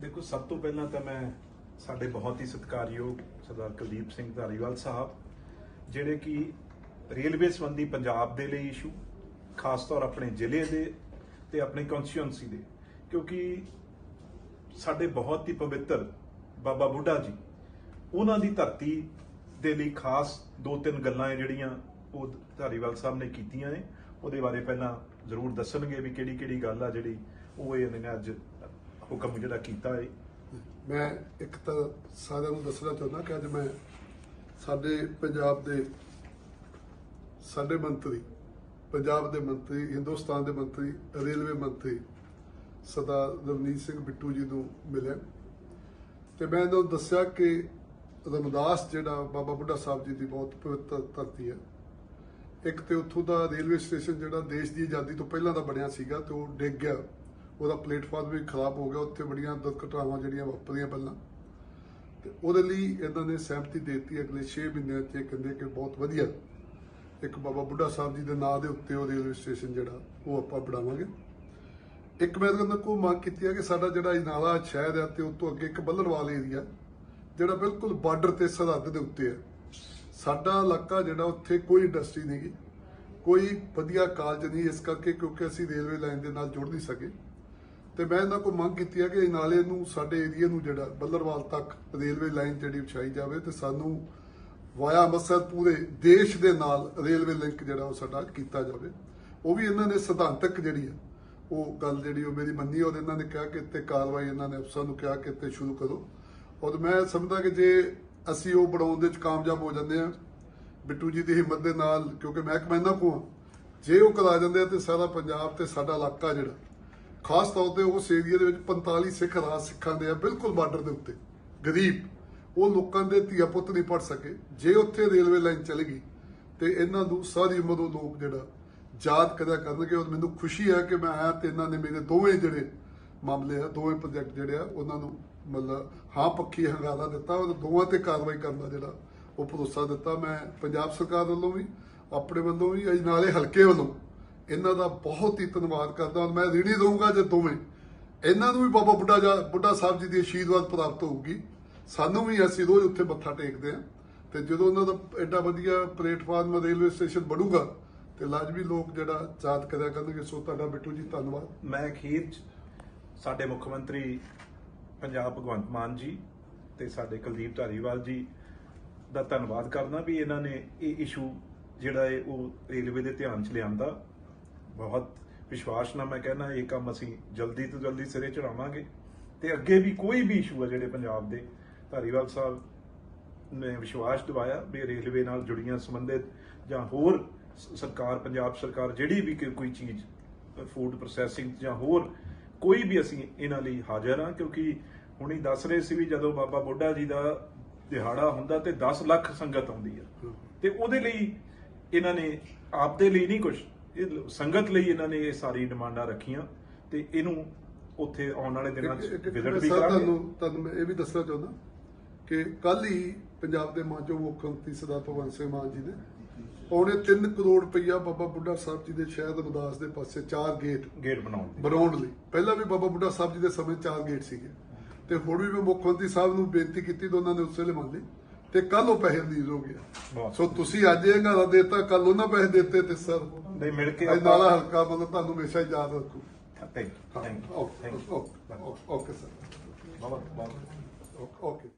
ਦੇਖੋ, ਸਭ ਤੋਂ ਪਹਿਲਾਂ ਤਾਂ ਮੈਂ ਸਾਡੇ ਬਹੁਤ ਹੀ ਸਤਿਕਾਰਯੋਗ ਸਰਦਾਰ ਕੁਲਦੀਪ ਸਿੰਘ ਧਾਰੀਵਾਲ ਸਾਹਿਬ, ਜਿਹੜੇ ਕਿ ਰੇਲਵੇ ਸੰਬੰਧੀ ਪੰਜਾਬ ਦੇ ਲਈ ਇਸ਼ੂ ਖਾਸ ਤੌਰ ਆਪਣੇ ਜ਼ਿਲ੍ਹੇ ਦੇ ਤੇ ਆਪਣੇ ਕਨਸਟੀਟਿਊਂਸੀ ਦੇ। ਕਿਉਂਕਿ ਸਾਡੇ ਬਹੁਤ ਹੀ ਪਵਿੱਤਰ ਬਾਬਾ ਬੁੱਢਾ ਜੀ, ਉਹਨਾਂ ਦੀ ਧਰਤੀ ਦੇ ਲਈ ਖਾਸ ਦੋ ਤਿੰਨ ਗੱਲਾਂ ਹੈ ਜਿਹੜੀਆਂ ਉਹ ਧਾਰੀਵਾਲ ਸਾਹਿਬ ਨੇ ਕੀਤੀਆਂ ਨੇ, ਉਹਦੇ ਬਾਰੇ ਪਹਿਲਾਂ ਜ਼ਰੂਰ ਦੱਸਣਗੇ ਵੀ ਕਿਹੜੀ ਕਿਹੜੀ ਗੱਲ ਆ ਜਿਹੜੀ ਉਹ ਇਹਨਾਂ ਨੇ ਅੱਜ ਹੁਕਮ ਜਿਹੜਾ ਕੀਤਾ ਹੈ ਮੈਂ ਇੱਕ ਤਾਂ ਸਾਰਿਆਂ ਨੂੰ ਦੱਸਣਾ ਚਾਹੁੰਦਾ ਕਿ ਅੱਜ ਮੈਂ ਸਾਡੇ ਪੰਜਾਬ ਦੇ ਸਾਡੇ ਮੰਤਰੀ, ਪੰਜਾਬ ਦੇ ਮੰਤਰੀ, ਹਿੰਦੁਸਤਾਨ ਦੇ ਮੰਤਰੀ, ਰੇਲਵੇ ਮੰਤਰੀ ਸਰਦਾਰ ਰਵਨੀਤ ਸਿੰਘ ਬਿੱਟੂ ਜੀ ਨੂੰ ਮਿਲਿਆ। ਤੇ ਮੈਂ ਇਹਨਾਂ ਨੂੰ ਦੱਸਿਆ ਕਿ ਰਮਦਾਸ ਜਿਹੜਾ ਬਾਬਾ ਬੁੱਢਾ ਸਾਹਿਬ ਜੀ ਦੀ ਬਹੁਤ ਪਵਿੱਤਰ ਧਰਤੀ ਹੈ। ਇੱਕ ਤੇ ਉੱਥੋਂ ਦਾ ਰੇਲਵੇ ਸਟੇਸ਼ਨ ਜਿਹੜਾ ਦੇਸ਼ ਦੀ ਆਜ਼ਾਦੀ ਤੋਂ ਪਹਿਲਾਂ ਦਾ ਬਣਿਆ ਸੀਗਾ ਤੇ ਉਹ ਡਿੱਗ ਗਿਆ। ਉਹਦਾ ਪਲੇਟਫਾਰਮ ਵੀ ਖਰਾਬ ਹੋ ਗਿਆ, ਉੱਥੇ ਬੜੀਆਂ ਦੁਰਘਟਨਾਵਾਂ ਜਿਹੜੀਆਂ ਵਾਪਰੀਆਂ ਪਹਿਲਾਂ। ਤੇ ਉਹਦੇ ਲਈ ਇਹਨਾਂ ਨੇ ਸਹਿਮਤੀ ਦੇ ਦਿੱਤੀ, ਅਗਲੇ 6 ਮਹੀਨਿਆਂ 'ਚ ਇਹ ਕਹਿੰਦੇ ਕਿ ਬਹੁਤ ਵਧੀਆ। ਇੱਕ ਬਾਬਾ ਬੁੱਢਾ ਸਾਹਿਬ ਜੀ ਦੇ ਨਾਂ ਦੇ ਉੱਤੇ ਉਹ ਰੇਲਵੇ ਸਟੇਸ਼ਨ ਜਿਹੜਾ, ਉਹ ਆਪਾਂ ਬਣਾਵਾਂਗੇ। ਇੱਕ ਮੈਂ ਇਹਨਾਂ ਕੋਲ ਮੰਗ ਕੀਤੀ ਹੈ ਕਿ ਸਾਡਾ ਜਿਹੜਾ ਇਨਾਲਾ ਸ਼ਹਿਰ ਹੈ ਤੇ ਉਸ ਤੋਂ ਅੱਗੇ ਇੱਕ ਬੱਲਰਵਾਲ ਏਰੀਆ, ਜਿਹੜਾ ਬਿਲਕੁਲ ਬਾਰਡਰ ਤੇ ਸਰਹੱਦ ਦੇ ਉੱਤੇ ਹੈ ਸਾਡਾ ਇਲਾਕਾ ਜਿਹੜਾ ਉੱਥੇ ਕੋਈ ਇੰਡਸਟਰੀ ਨਹੀਂ ਕੋਈ ਵਧੀਆ ਕਾਲਜ ਨਹੀਂ ਇਸ ਕਰਕੇ ਕਿਉਂਕਿ ਅਸੀਂ ਰੇਲਵੇ ਲਾਈਨ ਦੇ ਨਾਲ ਜੁੜ ਨਹੀਂ ਸਕੇ। ਤੇ ਮੈਂ ਇਹਨਾਂ ਕੋਲ ਮੰਗ ਕੀਤੀ ਹੈ ਕਿ ਨਾਲੇ ਨੂੰ ਸਾਡੇ ਏਰੀਆ ਨੂੰ ਜਿਹੜਾ ਬੱਲਰਵਾਲ ਤੱਕ ਰੇਲਵੇ ਲਾਈਨ ਜਿਹੜੀ ਵਿਛਾਈ ਜਾਵੇ ਤੇ ਸਾਨੂੰ ਵਾਇਆ ਅੰਮ੍ਰਿਤਸਰ ਪੂਰੇ ਦੇਸ਼ ਦੇ ਨਾਲ ਰੇਲਵੇ ਲਿੰਕ ਜਿਹੜਾ ਉਹ ਸਾਡਾ ਕੀਤਾ ਜਾਵੇ। ਉਹ ਵੀ ਇਹਨਾਂ ਨੇ ਸਿਧਾਂਤਕ ਜਿਹੜੀ ਹੈ ਉਹ ਗੱਲ ਜਿਹੜੀ ਉਹ ਮੇਰੀ ਮੰਨੀ ਔਰ ਇਹਨਾਂ ਨੇ ਕਿਹਾ ਕਿ ਇੱਥੇ ਕਾਰਵਾਈ ਇਹਨਾਂ ਨੇ ਅਫਸਰਾਂ ਨੂੰ ਕਿਹਾ ਕਿ ਇੱਥੇ ਸ਼ੁਰੂ ਕਰੋ। ਔਰ ਮੈਂ ਸਮਝਦਾ ਕਿ ਜੇ ਅਸੀਂ ਉਹ ਬਣਾਉਣ ਦੇ ਵਿੱਚ ਕਾਮਯਾਬ ਹੋ ਜਾਂਦੇ ਆ ਬਿੱਟੂ ਜੀ ਦੀ ਹਿੰਮਤ ਦੇ ਨਾਲ ਕਿਉਂਕਿ ਮਹਿਕਮਾ ਇਹਨਾਂ ਕੋਲ ਆ, ਜੇ ਉਹ ਕਰਾ ਜਾਂਦੇ ਆ ਤੇ ਸਾਰਾ ਪੰਜਾਬ ਤੇ ਸਾਡਾ ਇਲਾਕਾ ਜਿਹੜਾ ਖਾਸ ਤੌਰ ਤੇ ਉਸ ਏਰੀਆ ਦੇ ਵਿੱਚ 45 ਸਿੱਖ ਰਾਜ ਸਿੱਖਾਂ ਦੇ ਆ, ਬਿਲਕੁਲ ਬਾਰਡਰ ਦੇ ਉੱਤੇ। ਗਰੀਬ। ਉਹ ਲੋਕਾਂ ਦੇ ਧੀਆ ਪੁੱਤ ਨਹੀਂ ਪੜ ਸਕੇ। ਜੇ ਉੱਥੇ ਰੇਲਵੇ ਲਾਈਨ ਚੱਲ ਗਈ, ਤੇ ਇਹਨਾਂ ਨੂੰ ਸਾਰੀ ਉਮਰ ਉਹ ਲੋਕ ਜਿਹੜਾ ਯਾਦ ਕਰਿਆ ਕਰਨਗੇ। ਔਰ ਮੈਨੂੰ ਖੁਸ਼ੀ ਹੈ ਕਿ ਮੈਂ ਆਇਆ ਤੇ ਇਹਨਾਂ ਨੇ ਮੇਰੇ ਦੋਵੇਂ ਜਿਹੜੇ ਮਾਮਲੇ ਆ, ਦੋਵੇਂ ਪ੍ਰੋਜੈਕਟ ਜਿਹੜੇ ਆ, ਉਹਨਾਂ ਨੂੰ ਮਤਲਬ ਹਾਂ ਪੱਖੀ ਹੰਗਾਰਾ ਦਿੱਤਾ ਔਰ ਦੋਵਾਂ ਤੇ ਕਾਰਵਾਈ ਕਰਨ ਦਾ ਜਿਹੜਾ ਉਹ ਭਰੋਸਾ ਦਿੱਤਾ। ਮੈਂ ਪੰਜਾਬ ਸਰਕਾਰ ਵੱਲੋਂ ਵੀ, ਆਪਣੇ ਵੱਲੋਂ ਵੀ, ਅੱਜ ਨਾਲੇ ਹਲਕੇ ਵੱਲੋਂ ਇਹਨਾਂ ਦਾ ਬਹੁਤ ਹੀ ਧੰਨਵਾਦ ਕਰਦਾ ਔਰ ਮੈਂ ਰਿਣੀ ਦਊਂਗਾ ਜੇ ਦੋਵੇਂ। ਇਹਨਾਂ ਨੂੰ ਵੀ ਬਾਬਾ ਬੁੱਢਾ ਜਾ ਬੁੱਢਾ ਸਾਹਿਬ ਜੀ ਦੀ ਆਸ਼ੀਰਵਾਦ ਪ੍ਰਾਪਤ ਹੋਊਗੀ। ਸਾਨੂੰ ਵੀ ਅਸੀਂ ਰੋਜ਼ ਉੱਥੇ ਮੱਥਾ ਟੇਕਦੇ ਆ ਤੇ ਜਦੋਂ ਉਹਨਾਂ ਦਾ ਐਡਾ ਵਧੀਆ ਪਲੇਟਫਾਰਮ ਰੇਲਵੇ ਸਟੇਸ਼ਨ ਬਣੂਗਾ, ਤੇ ਲਾਜ਼ਮੀ ਲੋਕ ਜਿਹੜਾ ਯਾਦ ਕਰਿਆ ਕਰਨਗੇ, ਸੋ ਤੁਹਾਡਾ ਬਿੱਟੂ ਜੀ, ਧੰਨਵਾਦ। ਮੈਂ ਅਖੀਰ 'ਚ ਸਾਡੇ ਮੁੱਖ ਮੰਤਰੀ ਪੰਜਾਬ ਭਗਵੰਤ ਮਾਨ ਜੀ ਤੇ ਸਾਡੇ ਕੁਲਦੀਪ ਧਾਰੀਵਾਲ ਜੀ ਦਾ ਧੰਨਵਾਦ ਕਰਨਾ ਵੀ ਇਹਨਾਂ ਨੇ ਇਹ ਇਸ਼ੂ ਜਿਹੜਾ ਹੈ ਉਹ ਰੇਲਵੇ ਦੇ ਧਿਆਨ 'ਚ ਲਿਆਂਦਾ। ਬਹੁਤ ਵਿਸ਼ਵਾਸ ਨਾਲ ਮੈਂ ਕਹਿੰਦਾ ਇਹ ਕੰਮ ਅਸੀਂ ਜਲਦੀ ਤੋਂ ਜਲਦੀ ਸਿਰੇ ਚੜਾਵਾਂਗੇ। ਤੇ ਅੱਗੇ ਵੀ ਕੋਈ ਵੀ ਇਸ਼ੂ ਹੈ ਜਿਹੜੇ ਪੰਜਾਬ ਦੇ ਧਾਰੀਵਾਲ ਸਾਹਿਬ ਨੇ ਵਿਸ਼ਵਾਸ ਦਿਵਾਇਆ ਵੀ ਰੇਲਵੇ ਨਾਲ ਜੁੜੀਆਂ ਸੰਬੰਧਿਤ ਜਾਂ ਹੋਰ ਸਰਕਾਰ ਪੰਜਾਬ ਸਰਕਾਰ ਜਿਹੜੀ ਵੀ ਕੋਈ- ਕੋਈ ਚੀਜ਼ ਫੂਡ ਪ੍ਰੋਸੈਸਿੰਗ ਜਾਂ ਹੋਰ ਕੋਈ ਵੀ ਅਸੀਂ ਇਹਨਾਂ ਲਈ ਹਾਜ਼ਰ ਹਾਂ ਕਿਉਂਕਿ ਹੁਣੀ ਦੱਸ ਰਹੇ ਸੀ ਵੀ ਜਦੋਂ ਬਾਬਾ ਬੁੱਢਾ ਜੀ ਦਾ ਦਿਹਾੜਾ ਹੁੰਦਾ ਤੇ 10 ਲੱਖ ਸੰਗਤ ਆਉਂਦੀ ਆ। ਤੇ ਉਹਦੇ ਲਈ ਇਹਨਾਂ ਨੇ ਆਪਦੇ ਲਈ ਨਹੀਂ ਕੁਝ ਇਹ ਸੰਗਤ ਲਈ ਇਹਨਾਂ ਨੇ ਇਹ ਸਾਰੀ ਡਿਮਾਂਡਾਂ ਰੱਖੀਆਂ ਤੇ ਇਹਨੂੰ ਉੱਥੇ ਆਉਣ ਵਾਲੇ ਦਿਨਾਂ 'ਚ ਵਿਜ਼ਿਟ ਵੀ ਕਰਾਂਗੇ। ਤੁਹਾਨੂੰ ਤੁਹਾਨੂੰ ਮੈਂ ਇਹ ਵੀ ਦੱਸਣਾ ਚਾਹੁੰਦਾ ਕਿ ਕੱਲ ਹੀ ਪੰਜਾਬ ਦੇ ਮਾਨਯੋਗ ਮੁੱਖ ਮੰਤਰੀ ਸਰਦਾਰ ਭਗਵੰਤ ਸਿੰਘ ਮਾਨ ਜੀ ਨੇ ਪੌਣੇ 3 ਕਰੋੜ ਰੁਪਈਆ ਬਾਬਾ ਬੁੱਢਾ ਸਾਹਿਬ ਜੀ ਦੇ ਸ਼ਹਿਰ ਰਮਦਾਸ ਦੇ ਪਾਸੇ ਚਾਰ ਗੇਟ ਗੇਟ ਬਣਾਉਣ ਬਣਾਉਣ ਲਈ। ਪਹਿਲਾਂ ਵੀ ਬਾਬਾ ਬੁੱਢਾ ਸਾਹਿਬ ਜੀ ਦੇ ਸਮੇਂ ਚਾਰ ਗੇਟ ਸੀਗੇ। ਤੇ ਹੁਣ ਵੀ ਮੈਂ ਮੁੱਖ ਮੰਤਰੀ ਸਾਹਿਬ ਨੂੰ ਬੇਨਤੀ ਕੀਤੀ ਤਾਂ ਉਹਨਾਂ ਨੇ ਉਸੇ ਵੇਲੇ ਮੰਨ ਲਈ ਤੇ ਕੱਲ ਉਹ ਪੈਸੇ ਰਿਲੀਜ਼ ਹੋ ਗਿਆ। ਸੋ ਤੁਸੀਂ ਅੱਜ ਇਹ ਹੰਗਾਰਾ ਦੇਤਾ ਕੱਲ ਉਹਨਾਂ ਪੈਸੇ ਦਿੱਤੇ ਤੇ ਸਰ ਨਹੀਂ ਮਿਲ ਕੇ ਇਹ ਨਾਲਾ ਹਲਕਾ ਮਤਲਬ ਤੁਹਾਨੂੰ ਹਮੇਸ਼ਾ ਯਾਦ ਰੱਖੂ। Thank you thank you okay sir. Okay.